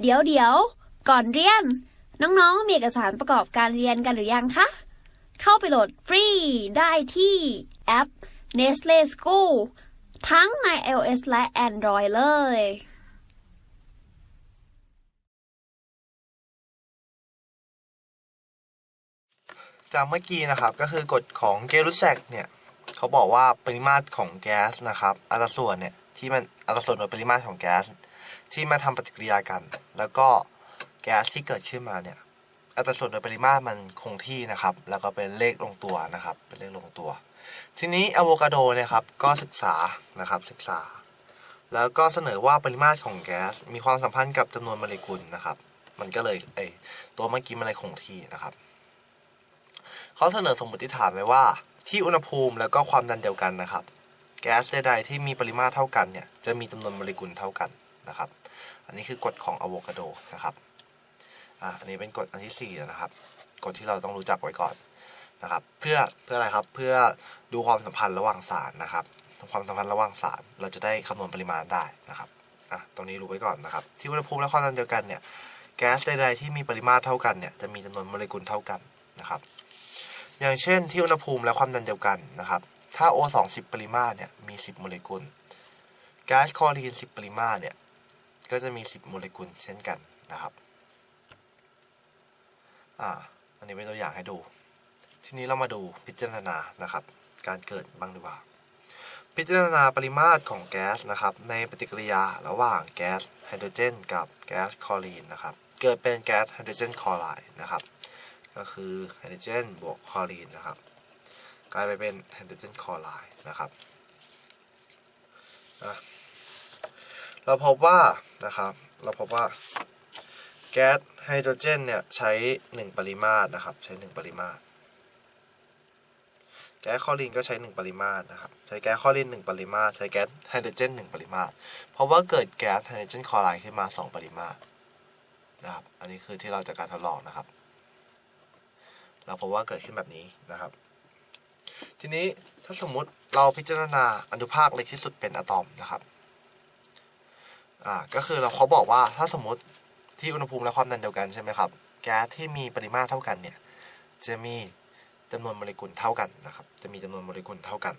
เดี๋ยวเดี๋ยวก่อนเรียน น้องๆ มีเอกสารประกอบการเรียนกันหรือยังคะ เข้าไปโหลดฟรีได้ที่แอป Nestle School ทั้งใน iOS และ Android เลยจากเมื่อกี้นะครับก็คือกฎของเกลุสแซกเนี่ยเขาบอกว่าปริมาตรของแก๊สนะครับอัตราส่วนเนี่ยที่มันอัตราส่วนโดยปริมาตรของแก๊ส ที่มาทำปฏิกิริยากัน แล้วก็แก๊สที่เกิดขึ้นมาเนี่ยอัตราส่วนโดยปริมาตรมันคงที่นะครับ แล้วก็เป็นเลขลงตัวนะครับ เป็นเลขลงตัว ทีนี้อะโวคาโดเนี่ยครับก็ศึกษานะครับศึกษา แล้วก็เสนอว่าปริมาตรของแก๊สมีความสัมพันธ์กับจำนวนโมเลกุลนะครับ มันก็เลยไอตัวเมื่อกี้มันเลยคงที่นะครับเขาเสนอสมมติฐานไว้ว่า ที่อุณหภูมิแล้วก็ความดันเดียวกันนะครับ แก๊สใดๆที่มีปริมาตรเท่ากันเนี่ยจะมีจำนวนโมเลกุลเท่ากันนะครับ อันนี้คือกฎของอะโวคาโดนะครับอ่าอันนี้เป็นกฎอันที่สี่นะครับกฎที่เราต้องรู้จักไว้ก่อนนะครับ เพื่อเพื่ออะไรครับเพื่อดูความสัมพันธ์ระหว่างสารนะครับความสัมพันธ์ระหว่างสารเราจะได้คำนวณปริมาณได้นะครับอะตรงนี้รู้ไว้ก่อนนะครับ ที่อุณหภูมิและความดันเดียวกันเนี่ยแก๊สใดๆที่มีปริมาตรเท่ากันเนี่ยจะมีจำนวนโมเลกุลเท่ากันนะครับ อย่างเช่นที่อุณหภูมิและความดันเดียวกันนะครับ ถ้า O 2 0ปริมาตรเนี่ยมี 10 โมเลกุล แก๊าซคลอรีน 10 ปริมาตรเนี่ย ก็จะมี 10 โมเลกุลเช่นกันนะครับ อ่า อันนี้เป็นตัวอย่างให้ดู ทีนี้เรามาดูพิจารณานะครับ การเกิดบ้างดีกว่า พิจารณาปริมาตรของแก๊สนะครับ ในปฏิกิริยาระหว่างแก๊สไฮโดรเจน กับแก๊สคลอรีนนะครับ เกิดเป็นแก๊สไฮโดรเจนคลอไรด์นะครับ ก็คือไฮโดรเจนบวกคลอรีนนะครับ กลายไปเป็นไฮโดรเจนคลอไรด์นะครับ อะ เราพบว่านะครับ เราพบว่าแก๊สไฮโดรเจนเนี่ยใช้ 1 ปริมาตรนะครับ ใช้ 1 ปริมาตร แก๊สคลอรีนก็ใช้ 1 ปริมาตรนะครับ ใช้แก๊สคลอรีน 1 ปริมาตร ใช้แก๊สไฮโดรเจน 1 ปริมาตร เพราะว่าเกิดแก๊สไฮโดรเจนคลอไรด์ขึ้นมา 2 ปริมาตรนะครับ อันนี้คือที่เราจากการทดลองนะครับ เราพบว่าเกิดขึ้นแบบนี้นะครับ ทีนี้ถ้าสมมุติเราพิจารณาอนุภาคเล็กที่สุดเป็นอะตอมนะครับ อ่าก็คือเราเขาบอกว่าถ้าสมมติที่อุณหภูมิและความดันเดียวกันใช่ไหมครับแก๊สที่มีปริมาตรเท่ากันเนี่ยจะมีจำนวนโมเลกุลเท่ากันนะครับจะมีจำนวนโมเลกุลเท่ากัน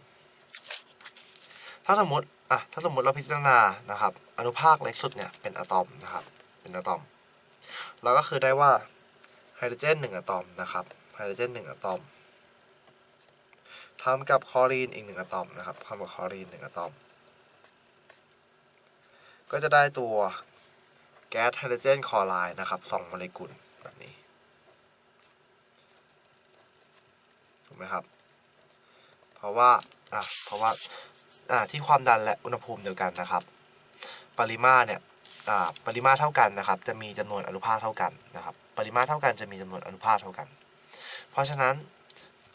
ถ้าสมมติอะถ้าสมมติเราพิจารณานะครับอนุภาคเล็กสุดเนี่ยเป็นอะตอมนะครับเป็นอะตอมเราก็คือได้ว่าไฮโดรเจนหนึ่งอะตอมนะครับไฮโดรเจนหนึ่งอะตอมทำกับคลอรีนอีกหนึ่งอะตอมนะครับทำกับคลอรีนหนึ่งอะตอม ก็จะได้ตัวแก๊สไฮโดรเจนคลอไรด์นะครับสองโมเลกุลแบบนี้ถูกไหมครับ เพราะว่าอะเพราะว่าอ่าที่ความดันและอุณหภูมิเดียวกันนะครับ ปริมาตรเนี่ยอ่าปริมาตรเท่ากันนะครับ จะมีจำนวนอนุภาคเท่ากันนะครับ ปริมาตรเท่ากันจะมีจำนวนอนุภาคเท่ากัน เพราะฉะนั้น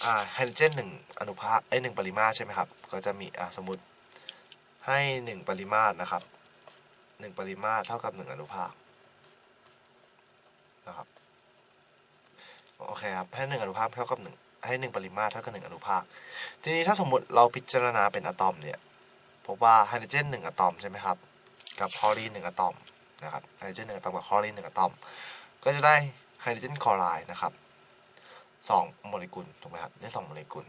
อ่าไฮโดรเจนหนึ่งอนุภาคไอหนึ่งปริมาตรใช่ไหมครับ ก็จะมีอ่าสมมติให้หนึ่งปริมาตรนะครับ หนึ่งปริมาตรเท่ากับหนึ่งอนุภาคนะครับโอเคครับให้หนึ่งอนุภาคเท่ากับหนึ่งให้หนึ่งปริมาตรเท่ากับหนึ่งอนุภาค ทีนี้ถ้าสมมติเราพิจารณาเป็นอะตอมเนี่ยพบว่าไฮโดรเจนหนึ่งอะตอมใช่ไหมครับกับคลอรีนหนึ่งอะตอมนะครับไฮโดรเจนหนึ่งอะตอมกับคลอรีนหนึ่งอะตอม ก็จะได้ไฮโดรเจนคลอไรด์นะครับสองโมเลกุลถูกไหมครับได้สองโมเลกุล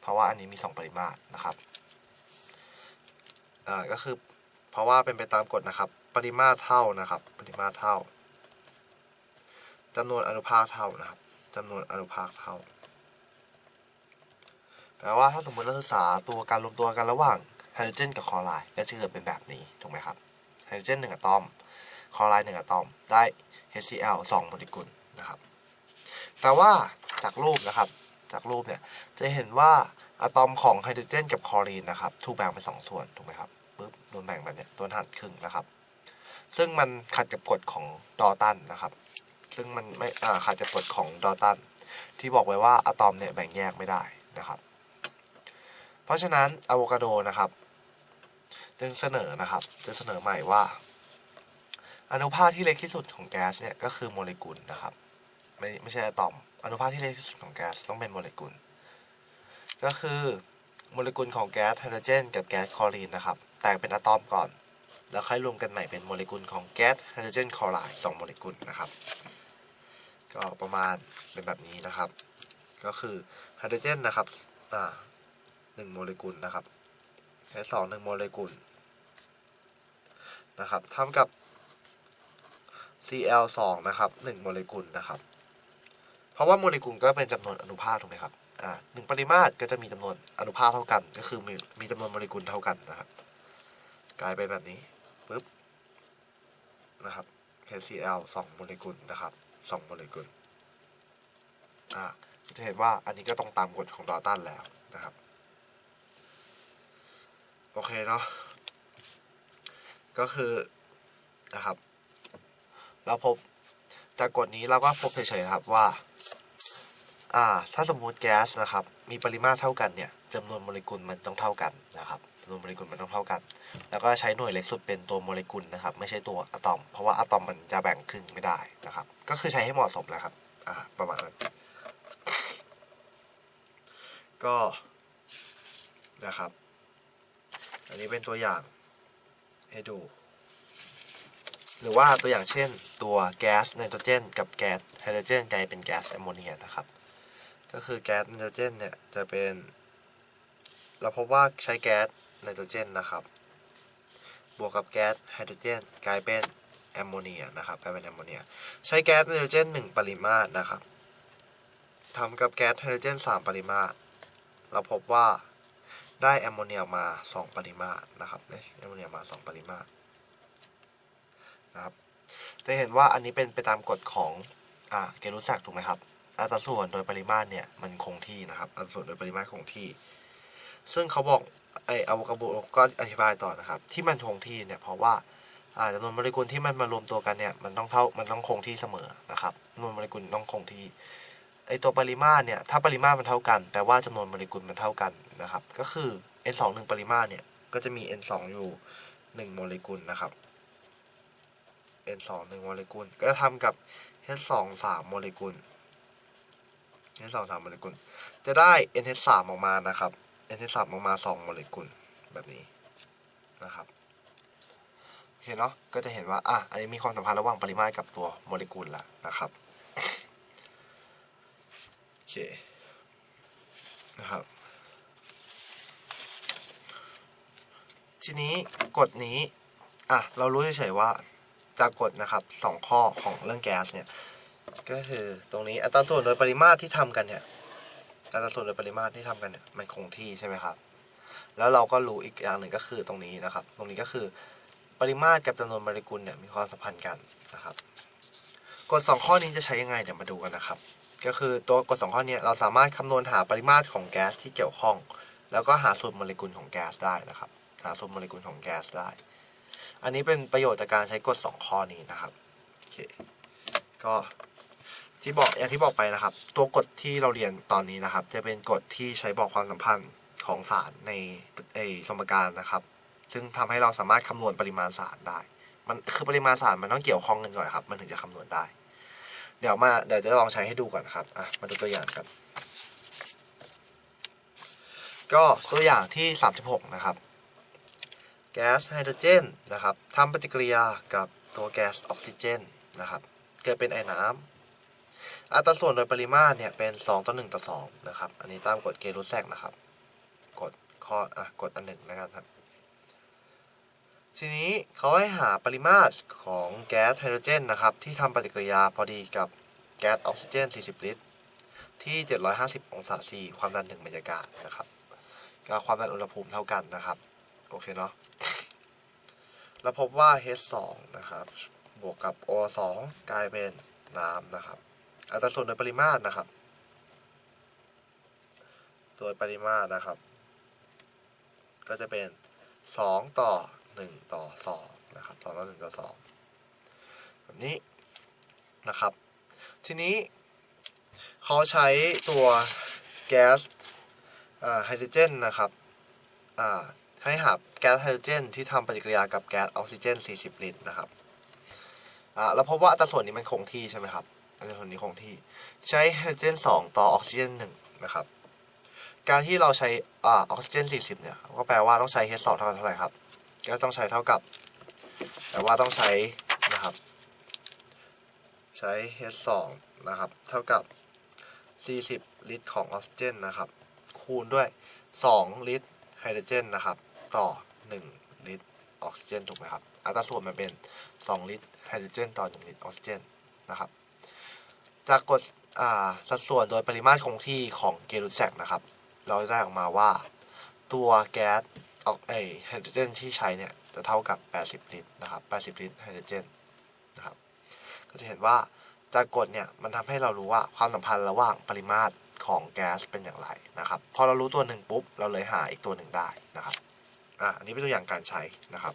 เพราะว่าอันนี้มีสองปริมาตรนะครับอ่าก็คือ เพราะว่าเป็นไปตามกฎนะครับ ปริมาตรเท่านะครับ ปริมาตรเท่าจำนวนอนุภาคเท่านะครับจำนวนอนุภาคเท่า แปลว่าถ้าสมมติเราศึกษาตัวการรวมตัวกันระหว่างไฮโดรเจนกับคลอไรด์ก็จะเกิดเป็นแบบนี้ถูกไหมครับไฮโดรเจนหนึ่งอะตอมคลอไรด์หนึ่งอะตอมได้ HCl สองโมเลกุลนะครับ แต่ว่าจากรูปนะครับจากรูปเนี่ยจะเห็นว่าอะตอมของไฮโดรเจนกับคลอรีนนะครับถูกแบ่งเป็นสองส่วนถูกไหมครับ โดนแบ่งแบบเนี้ยตัวหันครึ่งนะครับ ซึ่งมันขัดกับกฎของดอตันนะครับ ซึ่งมันไม่อ่าขัดกับกฎของดอตันที่บอกไว้ว่าอะตอมเนี่ยแบ่งแยกไม่ได้นะครับ เพราะฉะนั้นอะโวคาโดนะครับจึงเสนอนะครับจะเสนอใหม่ว่า อนุภาคที่เล็กที่สุดของแก๊สเนี่ยก็คือโมเลกุลนะครับไม่ไม่ใช่อะตอม อนุภาคที่เล็กที่สุดของแก๊สต้องเป็นโมเลกุล ก็คือโมเลกุลของแก๊สไฮโดรเจนกับแก๊สคลอรีนนะครับ แตกเป็นอะตอมก่อน แล้วค่อยรวมกันใหม่เป็นโมเลกุลของแก๊สไฮโดรเจนคลอไรด์สองโมเลกุลนะครับ ก็ประมาณเป็นแบบนี้นะครับ ก็คือไฮโดรเจนนะครับอ่าหนึ่งโมเลกุลนะครับ H2 หนึ่งโมเลกุลนะครับเท่ากับ Cl2 นะครับหนึ่งโมเลกุลนะครับ เพราะว่าโมเลกุลก็เป็นจำนวนอนุภาคถูกไหมครับ อ่าหนึ่งปริมาตรก็จะมีจำนวนอนุภาคเท่ากัน ก็คือมีมีจำนวนโมเลกุลเท่ากันนะครับ กลายเป็นแบบนี้ปึ๊บนะครับ HCl สองโมเลกุลนะครับสองโมเลกุลอ่าจะเห็นว่าอันนี้ก็ตรงตามกฎของดอตันแล้วนะครับ โอเคเนาะก็คือนะครับ เราพบจากกฎนี้เราก็พบเฉยๆครับว่า อ่าถ้าสมมุติแก๊สนะครับมีปริมาตรเท่ากันเนี่ยจำนวนโมเลกุลมันต้องเท่ากันนะครับจำนวนโมเลกุลมันต้องเท่ากัน แล้วก็ใช้หน่วยเล็กสุดเป็นตัวโมเลกุลนะครับ ไม่ใช่ตัวอะตอม เพราะว่าอะตอมมันจะแบ่งครึ่งไม่ได้นะครับ ก็คือใช้ให้เหมาะสมแหละครับอ่าประมาณนั้นก็นะครับ อันนี้เป็นตัวอย่างให้ดู หรือว่าตัวอย่างเช่น ตัวแก๊สไนโตรเจน กับแก๊สไฮโดรเจนกลายเป็นแก๊สแอมโมเนียนะครับ ก็คือแก๊สไนโตรเจนเนี่ยจะเป็น เราพบว่าใช้แก๊สไนโตรเจนนะครับ บวกกับแก๊สไฮโดรเจนกลายเป็นแอมโมเนียนะครับกลายเป็นแอมโมเนีย ใช้แก๊สไนโตรเจนหนึ่งปริมาตรนะครับทำกับแก๊สไฮโดรเจนสามปริมาตร เราพบว่าได้แอมโมเนียออกมาสองปริมาตรนะครับได้แอมโมเนียมาสองปริมาตรนะครับจะเห็นว่าอันนี้เป็นไปตามกฎของอ่าเกรุสักถูกไหมครับ อัตราส่วนโดยปริมาตรเนี่ยมันคงที่นะครับ อัตราส่วนโดยปริมาตรคงที่ ซึ่งเขาบอกไออะโวคาโบก็อธิบายต่อนะครับ ที่มันคงที่เนี่ยเพราะว่าจำนวนโมเลกุลที่มันมารวมตัวกันเนี่ยมันต้องเท่ามันต้องคงที่เสมอนะครับจำนวนโมเลกุลต้องคงที่ไอตัวปริมาตรเนี่ยถ้าปริมาตรมันเท่ากันแปลว่าจำนวนโมเลกุลมันเท่ากันนะครับ ก็คือ n 2 1ปริมาตรเนี่ยก็จะมี n 2อยู่ 1 โมเลกุลนะครับ n 2 1โมเลกุลก็จะทำกับ h 2 3โมเลกุล h 2 3โมเลกุล จะได้ n h 3 ออกมานะครับ n h 3 ออกมา 2 โมเลกุลแบบนี้นะครับโอเคเนาะก็จะเห็นว่าอะอันนี้มีความสัมพันธ์ระหว่างปริมาตรกับตัวโมเลกุลละนะครับโอเคนะครับทีนี้กฎนี้อะเรารู้เฉยๆว่าจากกฎนะครับสองข้อของเรื่องแก๊สเนี่ย ก็คือตรงนี้อัตราส่วนโดยปริมาตรที่ทำกันเนี่ยอัตราส่วนโดยปริมาตรที่ทำกันเนี่ยมันคงที่ใช่ไหมครับ แล้วเราก็รู้อีกอย่างหนึ่งก็คือตรงนี้นะครับ ตรงนี้ก็คือปริมาตรกับจำนวนโมเลกุลเนี่ยมีความสัมพันธ์กันนะครับกฎสองข้อนี้จะใช้ยังไงเดี๋ยวมาดูกันนะครับ ก็คือตัวกฎสองข้อนี้เราสามารถคำนวณหาปริมาตรของแก๊สที่เกี่ยวข้อง แล้วก็หาส่วนโมเลกุลของแก๊สได้นะครับ หาส่วนโมเลกุลของแก๊สได้ อันนี้เป็นประโยชน์จากการใช้กฎ2ข้อนี้นะครับโอเคก็ ที่บอกอย่างที่บอกไปนะครับ ตัวกฎที่เราเรียนตอนนี้นะครับ จะเป็นกฎที่ใช้บอกความสัมพันธ์ของสารในไอสมการนะครับ ซึ่งทำให้เราสามารถคำนวณปริมาณสารได้ มันคือปริมาณสารมันต้องเกี่ยวข้องกันก่อนครับ มันถึงจะคำนวณได้ เดี๋ยวมาเดี๋ยวจะลองใช้ให้ดูก่อนครับอะมาดูตัวอย่างกัน ก็ตัวอย่างที่ 36 นะครับ แก๊สไฮโดรเจนนะครับทำปฏิกิริยากับตัวแก๊สออกซิเจนนะครับ เกิดเป็นไอน้ำ อัตราส่วนโดยปริมาตรเนี่ยเป็น 2 ต่อ 1 ต่อ 2 นะครับ อันนี้ตามกฎเกรูแซกนะครับกฎข้ออะกฎอันหนึ่งนะครับ ทีนี้เขาให้หาปริมาตรของแก๊สไฮโดรเจนนะครับ ที่ทำปฏิกิริยาพอดีกับแก๊สออกซิเจน 40 ลิตร ที่ 750 องศาซีความดันถึงบรรยากาศนะครับกับความดันอุณหภูมิเท่ากันนะครับ โอเคเนาะเราพบว่า H2 นะครับ บวกกับ O2 กลายเป็นน้ำนะครับ อัตราส่วนโดยปริมาตรนะครับ โดยปริมาตรนะครับ ก็จะเป็น 2 ต่อ 1 ต่อ 2 นะครับ2ต่อ 1 ต่อ 2 แบบนี้นะครับ ทีนี้เขาใช้ตัวแก๊สไฮโดรเจนนะครับให้หาแก๊สไฮโดรเจนที่ทำปฏิกิริยากับแก๊สออกซิเจน 40 ลิตรนะครับอ่าเราพบว่าอัตราส่วนนี้มันคงที่ใช่ไหมครับ อัตราส่วนนี้คงที่ ใช้ไฮโดรเจน2 ต่อออกซิเจน1นะครับ การที่เราใช้ออกซิเจน 40 เนี่ย ก็แปลว่าต้องใช้ H2 เท่ากับเท่าไหร่ครับ ก็ต้องใช้เท่ากับ แต่ว่าต้องใช้นะครับ ใช้ H2 นะครับ เท่ากับ 40 ลิตรของออกซิเจนนะครับ คูณด้วย 2 ลิตรไฮโดรเจนนะครับ ต่อ 1 ลิตรออกซิเจนถูกไหมครับอัตราส่วนมันเป็น 2 ลิตรไฮโดรเจนต่อ 1 ลิตรออกซิเจนนะครับ จากกฎสัดส่วนโดยปริมาตรคงที่ของเกลูแซกนะครับ เราได้ออกมาว่า ตัวแก๊สออกไอไฮโดรเจนที่ใช้เนี่ยจะเท่ากับ 80 ลิตรนะครับ 80 ลิตรไฮโดรเจนนะครับ ก็จะเห็นว่าจากกฎเนี่ยมันทำให้เรารู้ว่าความสัมพันธ์ระหว่างปริมาตรของแก๊สเป็นอย่างไรนะครับ พอเรารู้ตัวหนึ่งปุ๊บ เราเลยหาอีกตัวหนึ่งได้นะครับ อะอันนี้เป็นตัวอย่างการใช้นะครับ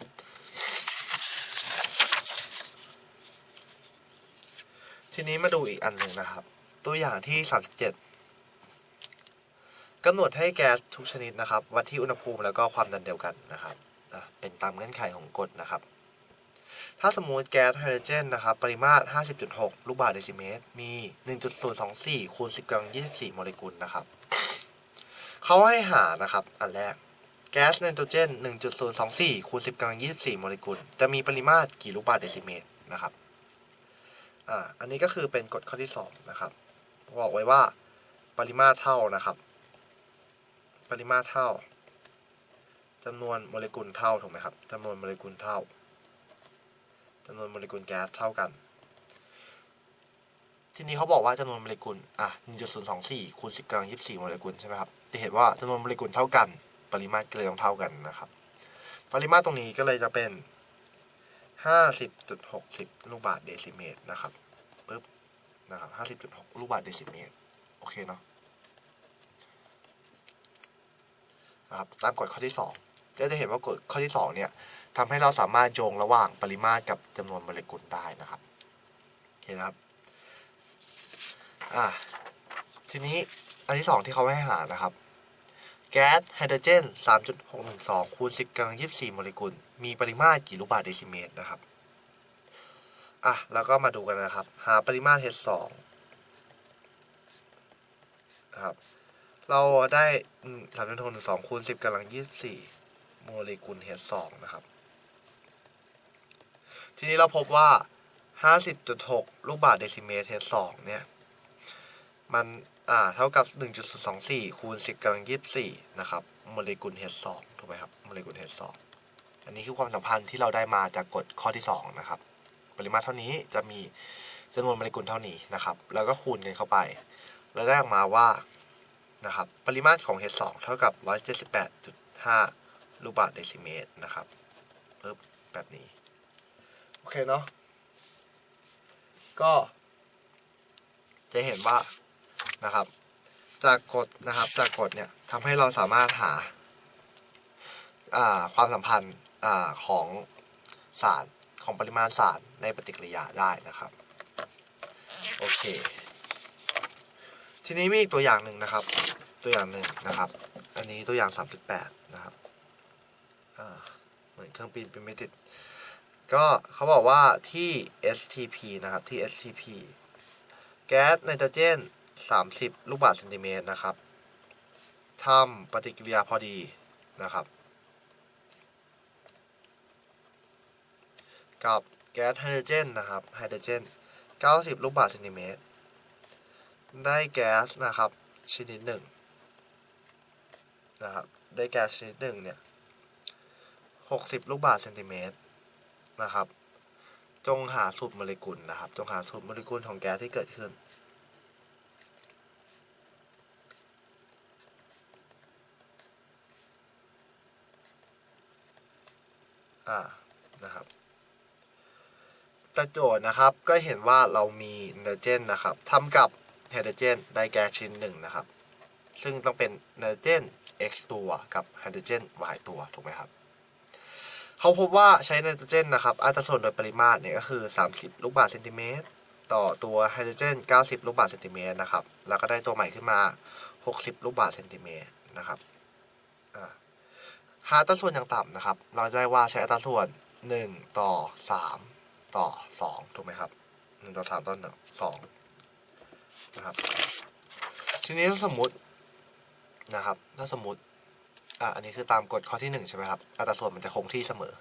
ทีนี้มาดูอีกอันหนึ่งนะครับ ตัวอย่างที่37กำหนดให้แก๊สทุกชนิดนะครับ วัดที่อุณหภูมิแล้วก็ความดันเดียวกันนะครับเป็นตามเงื่อนไขของกฎนะครับ ถ้าสมมติแก๊สไฮโดรเจนนะครับ ปริมาตร 50.6 ลูกบาศก์เดซิเมตร มี 1.024 คูณ 10กำลัง24 โมเลกุลนะครับ เขาให้หานะครับ อันแรก แก๊สไนโตรเจน 1.024 คูณ 10กำลัง24 โมเลกุล จะมีปริมาตรกี่ลูกบาศก์เดซิเมตรนะครับ อ่าอันนี้ก็คือเป็นกฎข้อที่2นะครับบอกไว้ว่าปริมาตรเท่านะครับ ปริมาตรเท่าจำนวนโมเลกุลเท่าถูกไหมครับจำนวนโมเลกุลเท่าจำนวนโมเลกุลแก๊สเท่ากัน ทีนี้เขาบอกว่าจำนวนโมเลกุลอะ1.024คูณ10กำลัง24โมเลกุลใช่ไหมครับจะเห็นว่าจำนวนโมเลกุลเท่ากัน ปริมาตรก็เลยต้องเท่ากันนะครับ ปริมาตรตรงนี้ก็เลยจะเป็น 50.60 ลูกบาศก์เดซิเมตรนะครับปึ๊บนะครับ 50.6 ลูกบาศก์เดซิเมตร โอเคเนาะนะครับตามกฎข้อที่2ก็จะเห็นว่ากฎข้อที่ 2 เนี่ยทำให้เราสามารถโยงระหว่างปริมาตรกับจำนวนโมเลกุลได้นะครับโอเคนครับ อ่าทีนี้อันที่ 2 ที่เขาให้หานะครับ แก๊สไฮโดรเจน 3.612 คูณ 10กำลัง 24 โมเลกุล มีปริมาตรกี่ลูกบาศก์เดซิเมตรนะครับ อะ แล้วก็มาดูกันนะครับ หาปริมาตร H2 นะครับ เราได้สามจุดหกหนึ่งสองคูณสิบกำลังยี่สิบสี่โมเลกุล H2 นะครับ ทีนี้เราพบว่าห้าสิบจุดหกลูกบาศก์เดซิเมตร H2 เนี่ย มัน อ่าเท่ากับหนึ่งจุดสองสี่คูณสิบกำลังยี่สี่นะครับโมเลกุล H2 ถูกไหมครับโมเลกุล H2 อันนี้คือความสัมพันธ์ที่เราได้มาจากกฎข้อที่สองนะครับ ปริมาตรเท่านี้จะมีจำนวนโมเลกุลเท่านี้นะครับ แล้วก็คูณกันเข้าไป แล้วได้ออกมาว่านะครับปริมาตรของ H2 เท่ากับ 178.5 ลูกบาศก์เดซิเมตรนะครับปึ๊บแบบนี้ โอเคเนาะก็จะเห็นว่า นะครับ จากกฎนะครับจากกฎเนี่ยทำให้เราสามารถหาาความสัมพันธ์อของสารของปริมาณสารในปฏิกิริยาได้นะครับโอเค ทีนี้มีอีกตัวอย่างหนึ่งนะครับ ตัวอย่างหนึ่งนะครับ อันนี้ตัวอย่าง 3.8 นะครับเหมือนเครื่องบินเป็นไม่ติด ก็เขาบอกว่าที่ STP นะครับที่ STP แก๊สไนโตรเจน 30 ลูกบาศก์เซนติเมตรนะครับทำปฏิกิริยาพอดีนะครับ กับแก๊สไฮโดรเจนนะครับไฮโดรเจน 90 ลูกบาศก์เซนติเมตร ได้แก๊สนะครับชนิดหนึ่งนะครับได้แก๊สชนิดหนึ่งเนี่ย 60 ลูกบาศก์เซนติเมตรนะครับ จงหาสูตรโมเลกุลนะครับ จงหาสูตรโมเลกุลของแก๊สที่เกิดขึ้น อ่านะครับจากโจทย์นะครับก็เห็นว่าเรามีไนโตรเจนนะครับทำกับไฮโดรเจนไดแก๊สชิ้นหนึ่งนะครับ ซึ่งต้องเป็นไนโตรเจน x ตัวกับไฮโดรเจน y ตัวถูกไหมครับเขาพบว่าใช้ไนโตรเจนนะครับอัตราส่วนโดยปริมาตรเนี่ยก็คือ 30 ลูกบาศก์เซนติเมตรต่อตัวไฮโดรเจน 90 ลูกบาศก์เซนติเมตรนะครับ แล้วก็ได้ตัวใหม่ขึ้นมา 60 ลูกบาศก์เซนติเมตรนะครับ หาอัตราส่วนอย่างต่ำนะครับ เราจะได้ว่าใช้อัตราส่วน 1 ต่อ 3 ต่อ 2 ถูกไหมครับ 1 ต่อ 3 ต่อ1 2นะครับ ทีนี้ถ้าสมมตินะครับ ถ้าสมมติอะอันนี้คือตามกฎข้อที่ 1 ใช่ไหมครับ อัตราส่วนมันจะคงที่เสมอ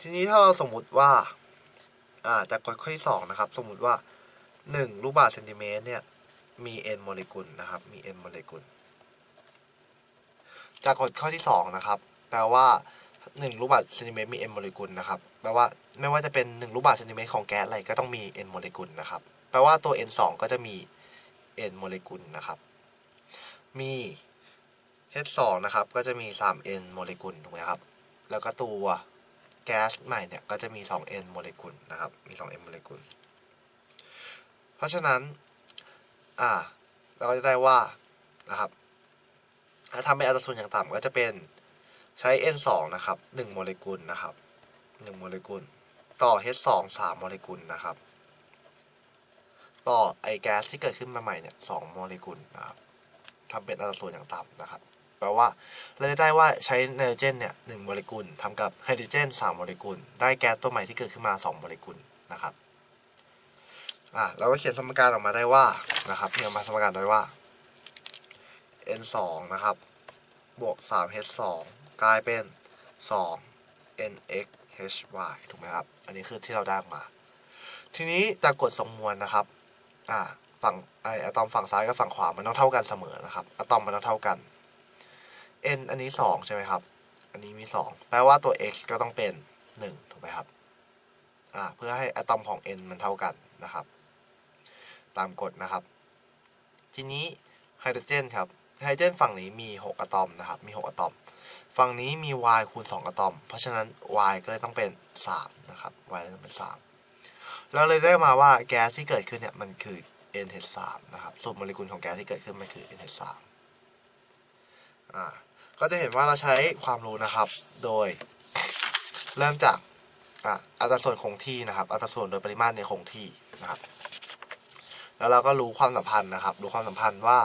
ทีนี้ถ้าเราสมมุติว่าอ่าจากกฎข้อที่สองนะครับ สมมุติว่าหนึ่งลูกบาศก์เซนติเมตรเนี่ย มี n โมเลกุลนะครับ มี n โมเลกุล จากกฎข้อที่สองนะครับ แปลว่าหนึ่งลูกบาศก์เซนติเมตรมี n โมเลกุลนะครับ แปลว่าไม่ว่าจะเป็นหนึ่งลูกบาศก์เซนติเมตรของแก๊สอะไรก็ต้องมี n โมเลกุลนะครับ แปลว่าตัว n สองก็จะมี n โมเลกุลนะครับ มี h สองนะครับ ก็จะมีสาม n โมเลกุลถูกไหมครับ แล้วก็ตัวแก๊สใหม่เนี่ยก็จะมี 2n โมเลกุลนะครับ มี 2n โมเลกุล เพราะฉะนั้น อ่า เราก็จะได้ว่า นะครับ ถ้าทำเป็นอัตราส่วนอย่างต่ำก็จะเป็น ใช้ n 2 นะครับ1โมเลกุลนะครับ1โมเลกุล ต่อ h 2 3โมเลกุลนะครับ ต่อไอแก๊สที่เกิดขึ้นมาใหม่เนี่ย2โมเลกุลนะครับทำเป็นอัตราส่วนอย่างต่ำนะครับแปลว่าเราจะได้ว่าใช้ไนโตรเจนเนี่ยหนึ่งโมเลกุลทำกับไฮโดรเจนสามโมเลกุล ได้แก๊สตัวใหม่ที่เกิดขึ้นมาสองโมเลกุลนะครับอะเราก็เขียนสมการออกมาได้ว่านะครับเขียนมาสมการได้ว่า n สองนะครับบวกสาม h สอง กลายเป็นสอง n x h y ถูกไหมครับ อันนี้คือที่เราได้มา ทีนี้จากกฎทรงมวลนะครับ อ่า ฝั่งไออะตอมฝั่งซ้ายกับฝั่งขวา มันต้องเท่ากันเสมอนะครับ อะตอมมันต้องเท่ากัน n อันนี้สองใช่ไหมครับ อันนี้มีสองแปลว่าตัว x ก็ต้องเป็นหนึ่งถูกไหมครับ อ่า เพื่อให้อะตอมของ n มันเท่ากันนะครับ ตามกฎนะครับ ทีนี้ไฮโดรเจนครับ ไฮโดรเจนฝั่งนี้มี 6 อะตอมนะครับ มี 6 อะตอม ฝั่งนี้มี y คูณ 2 อะตอม เพราะฉะนั้น y ก็เลยต้องเป็น 3 นะครับ y เลยต้องเป็น 3 เราเลยได้มาว่าแก๊สที่เกิดขึ้นเนี่ยมันคือ NH3 นะครับสูตรโมเลกุลของแก๊สที่เกิดขึ้นมันคือ NH3 อ่าก็จะเห็นว่าเราใช้ความรู้นะครับ โดยเริ่มจากอะอัตราส่วนคงที่นะครับ อัตราส่วนโดยปริมาตรในคงที่นะครับ แล้วเราก็รู้ความสัมพันธ์นะครับ รู้ความสัมพันธ์ว่า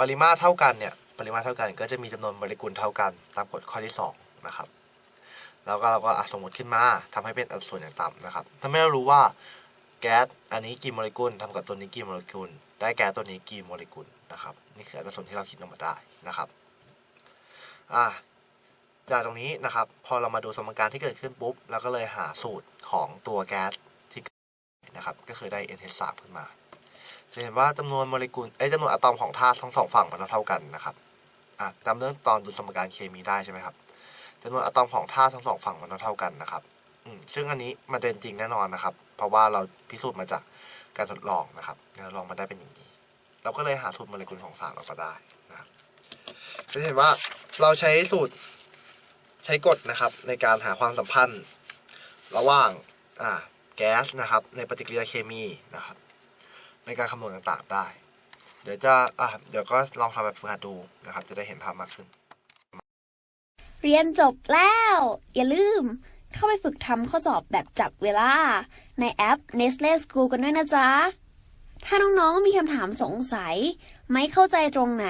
ปริมาตรเท่ากันเนี่ย ปริมาตรเท่ากันก็จะมีจำนวนโมเลกุลเท่ากัน ตามกฎข้อที่สองนะครับแล้วก็เราก็อะสมมติขึ้นมาทำให้เป็นอัตราส่วนอย่างต่ำนะครับทำให้เรารู้ว่าแก๊สอันนี้กี่โมเลกุลทำกับตัวนี้กี่โมเลกุล ได้แก๊สตัวนี้กี่โมเลกุลนะครับนี่คืออัตราส่วนที่เราคิดออกมาได้นะครับอะจากตรงนี้นะครับ พอเรามาดูสมการที่เกิดขึ้นปุ๊บเราก็เลยหาสูตรของตัวแก๊สที่เกิดนะครับ ก็คือได้ NH3 ขึ้นมา จะเห็นว่าจำนวนโมเลกุลไอ้จำนวนอะตอมของธาตุทั้งสองฝั่งมันเท่ากันนะครับ จำเรื่องตอนดูสมการเคมีได้ใช่ไหมครับจำนวนอะตอมของธาตุทั้งสองฝั่งมันเท่ากันนะครับอืมซึ่งอันนี้มันเป็นจริงแน่นอนนะครับ เพราะว่าเราพิสูจน์มาจากการทดลองนะครับการทดลองมาได้เป็นอย่างนี้ เราก็เลยหาสูตรโมเลกุลของสารออกมาได้นะครับจะเห็นว่าเราใช้สูตรใช้กฎนะครับ ในการหาความสัมพันธ์ ระหว่างอ่าแก๊สนะครับ ในปฏิกิริยาเคมีนะครับ ในการคำนวณต่างๆได้ เดี๋ยวจะอะเดี๋ยวก็ลองทำแบบฝึกหัดดูนะครับ จะได้เห็นภาพมากขึ้น เรียนจบแล้ว อย่าลืม เข้าไปฝึกทำข้อสอบแบบจับเวลา ในแอป Nestle School กันด้วยนะจ๊ะ ถ้าน้องๆมีคำถามสงสัย ไม่เข้าใจตรงไหน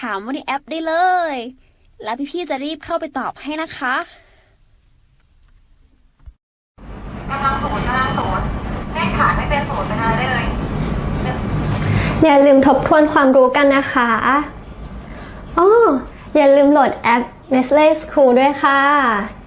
ถามว่าในแอปได้เลย แล้วพี่ๆจะรีบเข้าไปตอบให้นะคะกำลังศูนย์กำลังศูนย์เลขฐานไม่เป็นศูนย์เป็นอะไรได้เลย อย่าลืมทบทวนความรู้กันนะคะอ๋ออย่าลืมโหลดแอป Nestle School ด้วยค่ะ